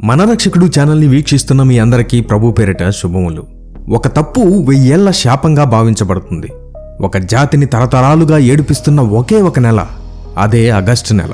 మన రక్షకుడు ఛానల్ని వీక్షిస్తున్న మీ అందరికీ ప్రభు పేరిట శుభములు. ఒక తప్పు వెయ్యేళ్ళ శాపంగా భావించబడుతుంది. ఒక జాతిని తరతరాలుగా ఏడిపిస్తున్న ఒకే ఒక నెల అదే ఆగస్టు నెల.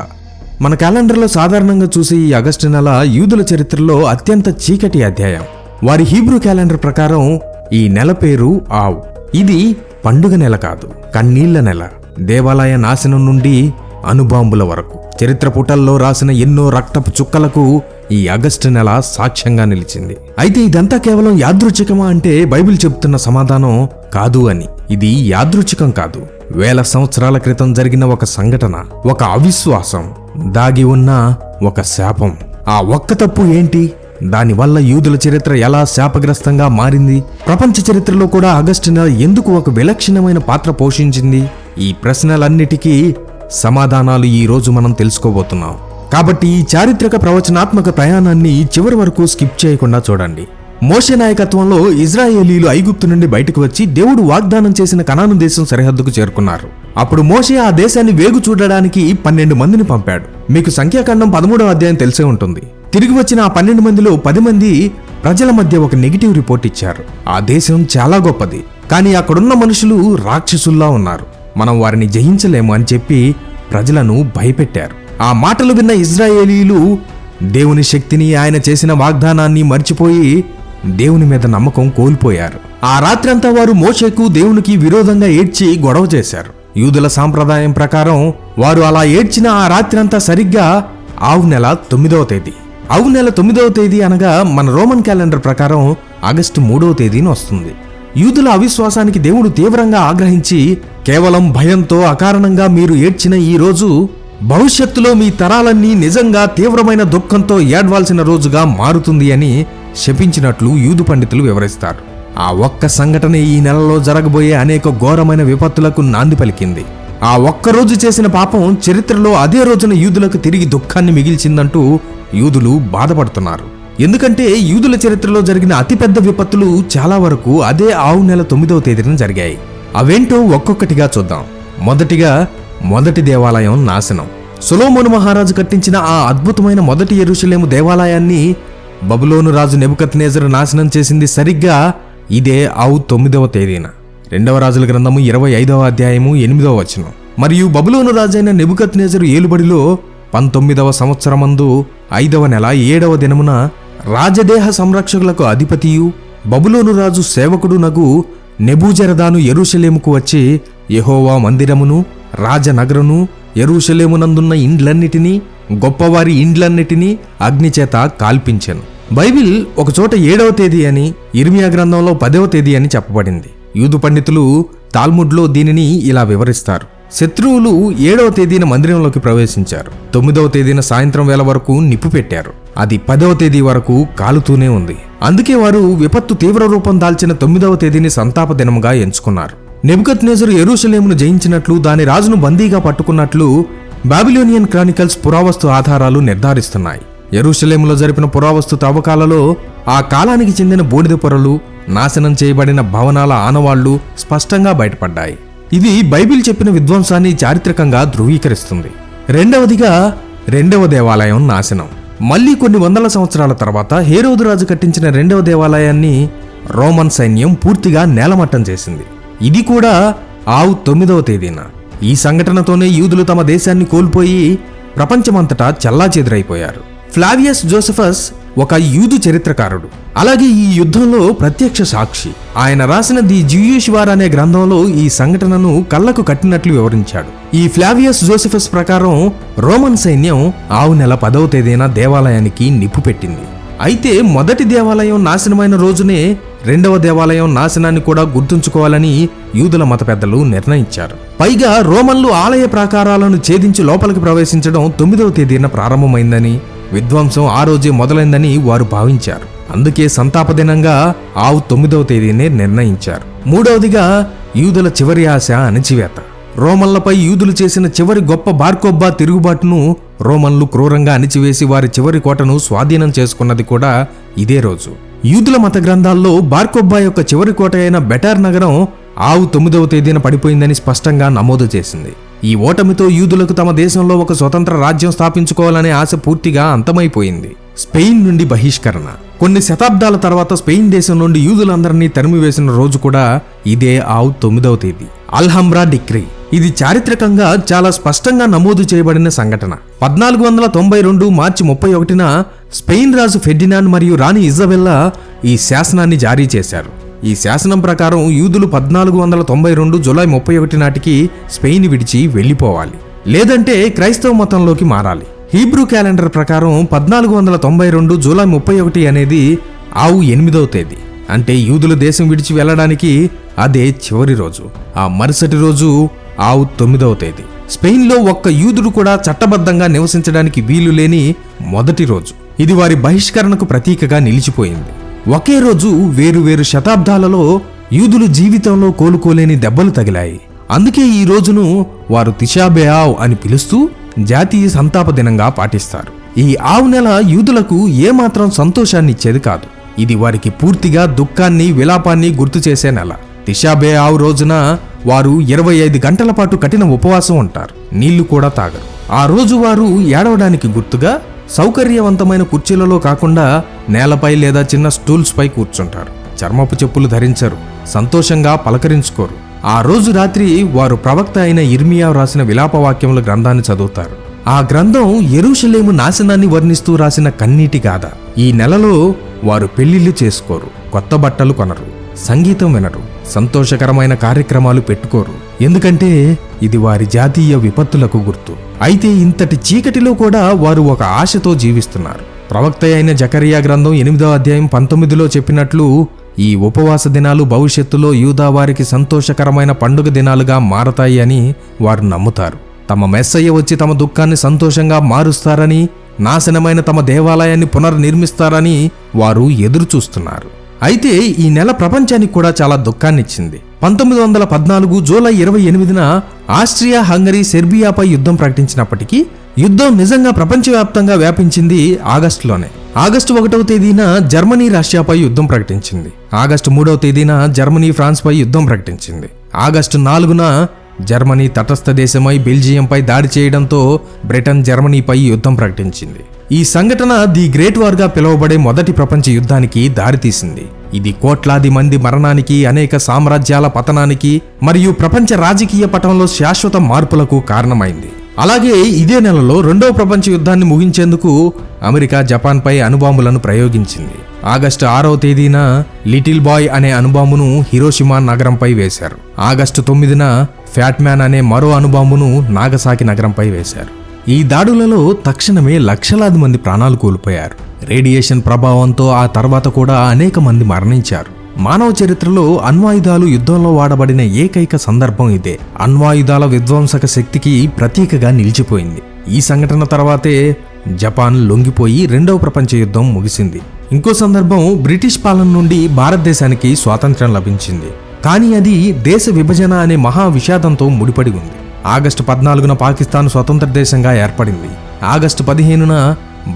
మన క్యాలెండర్లో సాధారణంగా చూసే ఈ ఆగస్టు నెల యూదుల చరిత్రలో అత్యంత చీకటి అధ్యాయం. వారి హీబ్రూ క్యాలెండర్ ప్రకారం ఈ నెల పేరు ఆవ్. ఇది పండుగ నెల కాదు కన్నీళ్ళ నెల. దేవాలయ నాశనం నుండి అణుబాంబుల వరకు. చరిత్ర పుటల్లో రాసిన ఎన్నో రక్తపు చుక్కలకు ఈ ఆగస్టు నెల సాక్ష్యంగా నిలిచింది. అయితే ఇదంతా కేవలం యాదృచ్ఛికమా అంటే బైబిల్ చెబుతున్న సమాధానం కాదు అని. ఇది యాదృచ్ఛికం కాదు. వేల సంవత్సరాల క్రితం జరిగిన ఒక సంఘటన ఒక అవిశ్వాసం దాగి ఉన్న ఒక శాపం. ఆ ఒక్క తప్పు ఏంటి? దానివల్ల యూదుల చరిత్ర ఎలా శాపగ్రస్తంగా మారింది? ప్రపంచ చరిత్రలో కూడా ఆగస్టు నెల ఎందుకు ఒక విలక్షణమైన పాత్ర పోషించింది? ఈ ప్రశ్నలన్నిటికీ సమాధానాలు ఈ రోజు మనం తెలుసుకోబోతున్నాం. కాబట్టి ఈ చారిత్రక ప్రవచనాత్మక ప్రయాణాన్ని చివరి వరకు స్కిప్ చేయకుండా చూడండి. మోషే నాయకత్వంలో ఇజ్రాయేలీలు ఐగుప్తు నుండి బయటకు వచ్చి దేవుడు వాగ్దానం చేసిన కనాను దేశం సరిహద్దుకు చేరుకున్నారు. అప్పుడు మోషే ఆ దేశాన్ని వేగు చూడడానికి పన్నెండు మందిని పంపాడు. మీకు సంఖ్యాకాండం పదమూడవ అధ్యాయం తెలిసే ఉంటుంది. తిరిగి వచ్చిన ఆ పన్నెండు మందిలో పది మంది ప్రజల మధ్య ఒక నెగిటివ్ రిపోర్ట్ ఇచ్చారు. ఆ దేశం చాలా గొప్పది కానీ అక్కడున్న మనుషులు రాక్షసుల్లా ఉన్నారు. మనం వారిని జయించలేము అని చెప్పి ప్రజలను భయపెట్టారు. ఆ మాటలు విన్న ఇజ్రాయేలీలు దేవుని శక్తిని ఆయన చేసిన వాగ్దానాన్ని మర్చిపోయి దేవుని మీద నమ్మకం కోల్పోయారు. ఆ రాత్రంతా వారు మోషకు దేవునికి విరోధంగా ఏడ్చి గొడవ చేశారు. యూదుల సాంప్రదాయం ప్రకారం వారు అలా ఏడ్చిన ఆ రాత్రంతా సరిగ్గా ఆవు నెల తొమ్మిదవ తేదీ. ఆవు నెల తొమ్మిదవ తేదీ అనగా మన రోమన్ క్యాలెండర్ ప్రకారం ఆగస్టు మూడవ తేదీని వస్తుంది. యూదుల అవిశ్వాసానికి దేవుడు తీవ్రంగా ఆగ్రహించి కేవలం భయంతో అకారణంగా మీరు ఏడ్చిన ఈ రోజు భవిష్యత్తులో మీ తరాలన్నీ నిజంగా తీవ్రమైన దుఃఖంతో ఏడ్వాల్సిన రోజుగా మారుతుంది అని శపించినట్లు యూదు పండితులు వివరిస్తారు. ఆ ఒక్క సంఘటన ఈ నెలలో జరగబోయే అనేక ఘోరమైన విపత్తులకు నాంది పలికింది. ఆ ఒక్క రోజు చేసిన పాపం చరిత్రలో అదే రోజున యూదులకు తిరిగి దుఃఖాన్ని మిగిల్చిందంటూ యూదులు బాధపడుతున్నారు. ఎందుకంటే యూదుల చరిత్రలో జరిగిన అతిపెద్ద విపత్తులు చాలా వరకు అదే ఆవు నెల తొమ్మిదవ తేదీన జరిగాయి. అవేంటో ఒక్కొక్కటిగా చూద్దాం. మొదటిగా మొదటి దేవాలయం నాశనం. సొలోమోను మహారాజు కట్టించిన ఆ అద్భుతమైన మొదటి ఎరుషులేము దేవాలయాన్ని బబులోను రాజు నెబుకత్నేజరు నాశనం చేసింది సరిగ్గా ఇదే ఆవు తొమ్మిదవ తేదీన. రెండవ రాజుల గ్రంథము ఇరవై ఐదవ అధ్యాయము ఎనిమిదవ వచనం. మరియు బబులోను రాజైన నెబుకత్నేజరు ఏలుబడిలో పంతొమ్మిదవ సంవత్సరమందు ఐదవ నెల ఏడవ దినమున రాజదేహ సంరక్షకులకు అధిపతియు బబులోను రాజు సేవకుడు నగు నెబూజరదాను ఎరుషలేముకు వచ్చి యెహోవా మందిరమును రాజనగరును ఎరుషలేమునందున్న ఇండ్లన్నిటినీ గొప్పవారి ఇండ్లన్నిటినీ అగ్నిచేత కాల్పించెను. బైబిల్ ఒకచోట ఏడవ తేదీ అని ఇర్మియా గ్రంథంలో పదవ తేదీ అని చెప్పబడింది. యూదు పండితులు తాల్ముడ్లో దీనిని ఇలా వివరిస్తారు. శత్రువులు ఏడవ తేదీన మందిరంలోకి ప్రవేశించారు. తొమ్మిదవ తేదీన సాయంత్రం వేళ వరకు నిప్పు పెట్టారు. అది పదవ తేదీ వరకు కాలుతూనే ఉంది. అందుకే వారు విపత్తు తీవ్ర రూపం దాల్చిన తొమ్మిదవ తేదీని సంతాప దినముగా ఎంచుకున్నారు. నెబుకత్ నేజరు ఎరుషలేమును జయించినట్లు దాని రాజును బందీగా పట్టుకున్నట్లు బాబిలోనియన్ క్రానికల్స్ పురావస్తు ఆధారాలు నిర్ధారిస్తున్నాయి. ఎరుషలేములో జరిపిన పురావస్తు తవ్వకాలలో ఆ కాలానికి చెందిన బూడిద పొరలు నాశనం చేయబడిన భవనాల ఆనవాళ్ళు స్పష్టంగా బయటపడ్డాయి. ఇది బైబిల్ చెప్పిన విధ్వంసాన్ని చారిత్రకంగా ధృవీకరిస్తుంది. రెండవదిగా రెండవ దేవాలయం నాశనం. మళ్ళీ కొన్ని వందల సంవత్సరాల తర్వాత హేరోదు రాజు కట్టించిన రెండవ దేవాలయాన్ని రోమన్ సైన్యం పూర్తిగా నేలమట్టం చేసింది. ఇది కూడా ఆవు తొమ్మిదవ తేదీన. ఈ సంఘటనతోనే యూదులు తమ దేశాన్ని కోల్పోయి ప్రపంచమంతటా చెల్లాచెదురైపోయారు. ఫ్లావియస్ జోసెఫస్ ఒక యూదు చరిత్రకారుడు. అలాగే ఈ యుద్ధంలో ప్రత్యక్ష సాక్షి. ఆయన రాసిన ది జియూష్ వార్ అనే గ్రంథంలో ఈ సంఘటనను కళ్ళకు కట్టినట్లు వివరించాడు. ఈ ఫ్లావియస్ జోసెఫస్ ప్రకారం రోమన్ సైన్యం ఆవు నెల పదవ తేదీన దేవాలయానికి నిప్పు పెట్టింది. అయితే మొదటి దేవాలయం నాశనమైన రోజునే రెండవ దేవాలయం నాశనాన్ని కూడా గుర్తుంచుకోవాలని యూదుల మత పెద్దలు నిర్ణయించారు. పైగా రోమన్లు ఆలయ ప్రాకారాలను ఛేదించి లోపలికి ప్రవేశించడం తొమ్మిదవ తేదీన ప్రారంభమైందని విధ్వంసం ఆ రోజే మొదలైందని వారు భావించారు. అందుకే సంతాప దినంగా ఆవు తొమ్మిదవ తేదీనే నిర్ణయించారు. మూడవదిగా యూదుల చివరి ఆశ అణచివేత. రోమన్లపై యూదులు చేసిన చివరి గొప్ప బార్కోబ్బా తిరుగుబాటును రోమన్లు క్రూరంగా అణిచివేసి వారి చివరి కోటను స్వాధీనం చేసుకున్నది కూడా ఇదే రోజు. యూదుల మత గ్రంథాల్లో బార్కోబ్బా యొక్క చివరి కోట అయిన బెటార్ నగరం ఆవు తొమ్మిదవ తేదీన పడిపోయిందని స్పష్టంగా నమోదు చేసింది. ఈ ఓటమితో యూదులకు తమ దేశంలో ఒక స్వతంత్ర రాజ్యం స్థాపించుకోవాలనే ఆశ పూర్తిగా అంతమైపోయింది. స్పెయిన్ నుండి బహిష్కరణ. కొన్ని శతాబ్దాల తర్వాత స్పెయిన్ దేశం నుండి యూదులందరినీ తరిమివేసిన రోజు కూడా ఇదే ఆవు తొమ్మిదవ తేదీ. Alhambra decree. ఇది చారిత్రకంగా చాలా స్పష్టంగా నమోదు చేయబడిన సంఘటన. పద్నాలుగు వందల తొంభై రెండు మార్చి ముప్పై ఒకటిన స్పెయిన్ రాజు ఫెర్డినాండ్ మరియు రాణి ఇజబెల్లా ఈ శాసనాన్ని జారీ చేశారు. ఈ శాసనం ప్రకారం యూదులు పద్నాలుగు వందల తొంభై రెండు జులై ముప్పై ఒకటి నాటికి స్పెయిన్ విడిచి వెళ్ళిపోవాలి. లేదంటే క్రైస్తవ మతంలోకి మారాలి. హీబ్రూ క్యాలెండర్ ప్రకారం పద్నాలుగు వందల తొంభై రెండు జూలై ముప్పై ఒకటి అనేది ఆవు ఎనిమిదవ తేదీ. అంటే యూదులు దేశం విడిచి వెళ్ళడానికి అదే చివరి రోజు. ఆ మరుసటి రోజు ఆవు తొమ్మిదవ తేదీ. స్పెయిన్లో ఒక్క యూదుడు కూడా చట్టబద్ధంగా నివసించడానికి వీలు లేని మొదటి రోజు. ఇది వారి బహిష్కరణకు ప్రతీకగా నిలిచిపోయింది. ఒకే రోజు వేరు వేరు శతాబ్దాలలో యూదులు జీవితంలో కోలుకోలేని దెబ్బలు తగిలాయి. అందుకే ఈ రోజును వారు తిషాబేఆవ్ అని పిలుస్తూ జాతీయ సంతాప దినంగా పాటిస్తారు. ఈ ఆవు నెల యూదులకు ఏమాత్రం సంతోషాన్ని ఇచ్చేది కాదు. ఇది వారికి పూర్తిగా దుఃఖాన్ని విలాపాన్ని గుర్తు చేసే నెల. తిషాబే ఆవు రోజున వారు ఇరవై ఐదు గంటల పాటు కఠిన ఉపవాసం ఉంటారు. నీళ్ళు కూడా తాగరు. ఆ రోజు వారు ఏడవడానికి గుర్తుగా సౌకర్యవంతమైన కుర్చీలలో కాకుండా నేలపై లేదా చిన్న స్టూల్స్ పై కూర్చుంటారు. చర్మపు చెప్పులు ధరించరు. సంతోషంగా పలకరించుకోరు. ఆ రోజు రాత్రి వారు ప్రవక్త అయిన ఇర్మియా రాసిన విలాపవాక్యముల గ్రంథాన్ని చదువుతారు. ఆ గ్రంథం ఎరుషలేము నాశనాన్ని వర్ణిస్తూ రాసిన కన్నీటి గాథ. ఈ నెలలో వారు పెళ్ళిళ్ళు చేసుకోరు. కొత్త బట్టలు కొనరు. సంగీతం వినరు. సంతోషకరమైన కార్యక్రమాలు పెట్టుకోరు. ఎందుకంటే ఇది వారి జాతీయ విపత్తులకు గుర్తు. అయితే ఇంతటి చీకటిలో కూడా వారు ఒక ఆశతో జీవిస్తున్నారు. ప్రవక్త అయిన జకరియా గ్రంథం ఎనిమిదో అధ్యాయం పంతొమ్మిదిలో చెప్పినట్లు ఈ ఉపవాస దినాలు భవిష్యత్తులో యూదా వారికి సంతోషకరమైన పండుగ దినాలుగా మారతాయి అని వారు నమ్ముతారు. తమ మెస్సయ్య వచ్చి తమ దుఃఖాన్ని సంతోషంగా మారుస్తారని నాశనమైన తమ దేవాలయాన్ని పునర్నిర్మిస్తారని వారు ఎదురుచూస్తున్నారు. అయితే ఈ నెల ప్రపంచానికి కూడా చాలా దుఃఖాన్నిచ్చింది. పంతొమ్మిది వందల పద్నాలుగు జూలై ఇరవై ఎనిమిదిన ఆస్ట్రియా హంగరీ సెర్బియాపై యుద్ధం ప్రకటించినప్పటికీ యుద్ధం నిజంగా ప్రపంచవ్యాప్తంగా వ్యాపించింది ఆగస్టులోనే. ఆగస్టు ఒకటవ తేదీన జర్మనీ రష్యాపై యుద్ధం ప్రకటించింది. ఆగస్టు మూడవ తేదీన జర్మనీ ఫ్రాన్స్పై యుద్ధం ప్రకటించింది. ఆగస్టు నాలుగున జర్మనీ తటస్థ దేశమై బెల్జియంపై దాడి చేయడంతో బ్రిటన్ జర్మనీపై యుద్ధం ప్రకటించింది. ఈ సంఘటన ది గ్రేట్ వార్గా పిలువబడే మొదటి ప్రపంచ యుద్ధానికి దారితీసింది. ఇది కోట్లాది మంది మరణానికి అనేక సామ్రాజ్యాల పతనానికి మరియు ప్రపంచ రాజకీయ పటంలో శాశ్వత మార్పులకు కారణమైంది. అలాగే ఇదే నెలలో రెండవ ప్రపంచ యుద్ధాన్ని ముగించేందుకు అమెరికా జపాన్పై అణుబాంబులను ప్రయోగించింది. ఆగస్టు ఆరవ తేదీన లిటిల్ బాయ్ అనే అణుబాంబును హిరోషిమా నగరంపై వేశారు. ఆగస్టు తొమ్మిదిన ఫ్యాట్మ్యాన్ అనే మరో అణుబాంబును నాగసాకి నగరంపై వేశారు. ఈ దాడులలో తక్షణమే లక్షలాది మంది ప్రాణాలు కోల్పోయారు. రేడియేషన్ ప్రభావంతో ఆ తర్వాత కూడా అనేక మంది మరణించారు. మానవ చరిత్రలో అణ్వాయుధాలు యుద్ధంలో వాడబడిన ఏకైక సందర్భం ఇదే. అణ్వాయుధాల విధ్వంసక శక్తికి ప్రతీకగా నిలిచిపోయింది. ఈ సంఘటన తర్వాతే జపాన్ లొంగిపోయి రెండవ ప్రపంచ యుద్ధం ముగిసింది. ఇంకో సందర్భం బ్రిటిష్ పాలన నుండి భారతదేశానికి స్వాతంత్ర్యం లభించింది. కానీ అది దేశ విభజన అనే మహా విషాదంతో ముడిపడి ఉంది. ఆగస్టు పద్నాలుగున పాకిస్తాన్ స్వతంత్ర దేశంగా ఏర్పడింది. ఆగస్టు పదిహేనున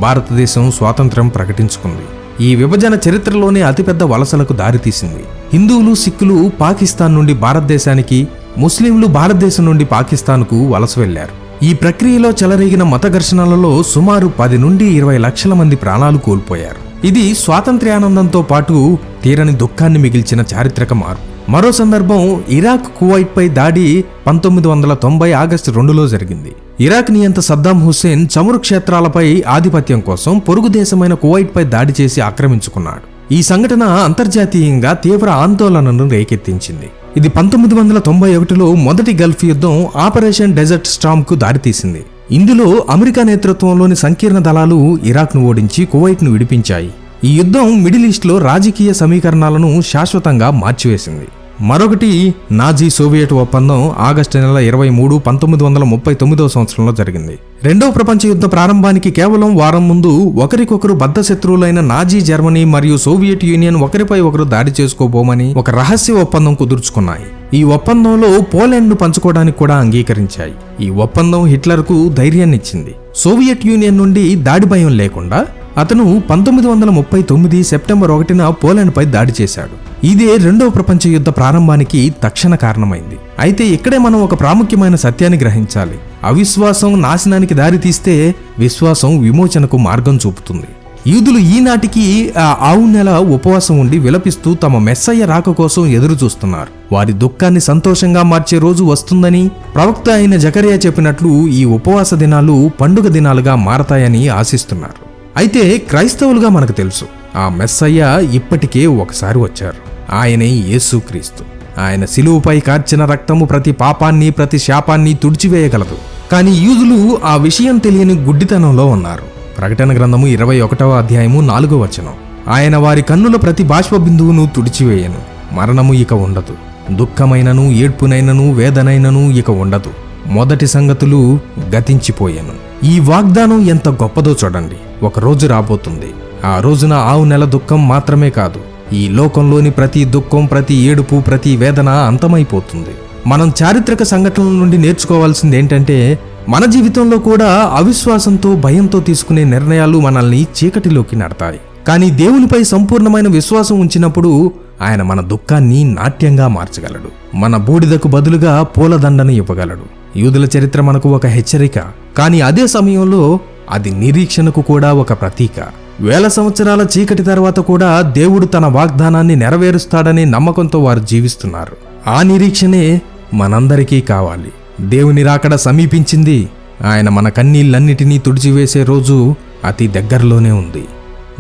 భారతదేశం స్వాతంత్ర్యం ప్రకటించుకుంది. ఈ విభజన చరిత్రలోనే అతిపెద్ద వలసలకు దారితీసింది. హిందువులు సిక్కులు పాకిస్తాన్ నుండి భారతదేశానికి ముస్లింలు భారతదేశం నుండి పాకిస్తాన్కు వలస వెళ్ళారు ఈ ప్రక్రియలో చెలరేగిన మత ఘర్షణలలో సుమారు పది నుండి ఇరవై లక్షల మంది ప్రాణాలు కోల్పోయారు. ఇది స్వాతంత్ర్యానందంతో పాటు తీరని దుఃఖాన్ని మిగిల్చిన చారిత్రక మార్పు. మరో సందర్భం ఇరాక్ కువైట్పై దాడి పంతొమ్మిది వందల తొంభై ఆగస్టు రెండులో జరిగింది. ఇరాక్ నియంత సద్దాం హుస్సేన్ చమురు క్షేత్రాలపై ఆధిపత్యం కోసం పొరుగు దేశమైన కువైట్పై దాడి చేసి ఆక్రమించుకున్నాడు. ఈ సంఘటన అంతర్జాతీయంగా తీవ్ర ఆందోళనను రేకెత్తించింది. ఇది పంతొమ్మిది వందల తొంభై ఒకటిలో మొదటి గల్ఫ్ యుద్ధం ఆపరేషన్ డెజర్ట్ స్టామ్కు దారితీసింది. ఇందులో అమెరికా నేతృత్వంలోని సంకీర్ణ దళాలు ఇరాక్ను ఓడించి కువైట్ను విడిపించాయి. ఈ యుద్ధం మిడిల్ ఈస్ట్లో రాజకీయ సమీకరణాలను శాశ్వతంగా మార్చివేసింది. మరొకటి నాజీ సోవియట్ ఒప్పందం ఆగస్టు నెల ఇరవై మూడు పంతొమ్మిది వందల ముప్పై తొమ్మిదవ సంవత్సరంలో జరిగింది. రెండవ ప్రపంచ యుద్ధ ప్రారంభానికి కేవలం వారం ముందు ఒకరికొకరు బద్ధ శత్రువులైన నాజీ జర్మనీ మరియు సోవియట్ యూనియన్ ఒకరిపై ఒకరు దాడి చేసుకోబోమని ఒక రహస్య ఒప్పందం కుదుర్చుకున్నాయి. ఈ ఒప్పందంలో పోలాండ్ను పంచుకోవడానికి కూడా అంగీకరించాయి. ఈ ఒప్పందం హిట్లర్కు ధైర్యాన్నిచ్చింది. సోవియట్ యూనియన్ నుండి దాడి భయం లేకుండా అతను పంతొమ్మిది వందల ముప్పై తొమ్మిది సెప్టెంబర్ ఒకటిన పోలాండ్పై దాడి చేశాడు. ఇదే రెండవ ప్రపంచ యుద్ధ ప్రారంభానికి తక్షణ కారణమైంది. అయితే ఇక్కడే మనం ఒక ప్రాముఖ్యమైన సత్యాన్ని గ్రహించాలి. అవిశ్వాసం నాశనానికి దారితీస్తే విశ్వాసం విమోచనకు మార్గం చూపుతుంది. యూదులు ఈనాటికి ఆ ఆవు నెల ఉపవాసం ఉండి విలపిస్తూ తమ మెస్సయ్య రాక కోసం ఎదురు చూస్తున్నారు. వారి దుఃఖాన్ని సంతోషంగా మార్చే రోజు వస్తుందని ప్రవక్త అయిన జకరియా చెప్పినట్లు ఈ ఉపవాస దినాలు పండుగ దినాలుగా మారతాయని ఆశిస్తున్నారు. అయితే క్రైస్తవులుగా మనకు తెలుసు ఆ మెస్సయ్య ఇప్పటికే ఒకసారి వచ్చారు. ఆయనే యేసుక్రీస్తు ఆయన శిలువుపై కార్చిన రక్తము ప్రతి పాపాన్ని ప్రతి శాపాన్ని తుడిచివేయగలదు. కానీ యూదులు ఆ విషయం తెలియని గుడ్డితనంలో ఉన్నారు. ప్రకటన గ్రంథము ఇరవై ఒకటవ అధ్యాయము నాలుగో వచనం. ఆయన వారి కన్నుల ప్రతి బాష్ప బిందువును తుడిచివేయను. మరణము ఇక ఉండదు. దుఃఖమైనను ఏడ్పునైనను వేదనైనను ఇక ఉండదు. మొదటి సంగతులు గతించిపోయాను. ఈ వాగ్దానం ఎంత గొప్పదో చూడండి. ఒక రోజు రాబోతుంది. ఆ రోజున ఆవు నెల దుఃఖం మాత్రమే కాదు ఈ లోకంలోని ప్రతి దుఃఖం ప్రతి ఏడుపు ప్రతి వేదన అంతమైపోతుంది. మనం చారిత్రక సంఘటనల నుండి నేర్చుకోవాల్సింది ఏంటంటే మన జీవితంలో కూడా అవిశ్వాసంతో భయంతో తీసుకునే నిర్ణయాలు మనల్ని చీకటిలోకి నడతాయి. కానీ దేవునిపై సంపూర్ణమైన విశ్వాసం ఉంచినప్పుడు ఆయన మన దుఃఖాన్ని నాట్యంగా మార్చగలడు. మన బూడిదకు బదులుగా పూలదండను ఇవ్వగలడు. యూదుల చరిత్ర మనకు ఒక హెచ్చరిక. కానీ అదే సమయంలో అది నిరీక్షణకు కూడా ఒక ప్రతీక. వేల సంవత్సరాల చీకటి తర్వాత కూడా దేవుడు తన వాగ్దానాన్ని నెరవేరుస్తాడనే నమ్మకంతో వారు జీవిస్తున్నారు. ఆ నిరీక్షణే మనందరికీ కావాలి. దేవుని రాకడ సమీపించింది. ఆయన మన కన్నీళ్ళన్నిటినీ తుడిచివేసే రోజు అతి దగ్గరలోనే ఉంది.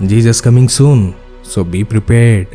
Jesus coming soon so be prepared.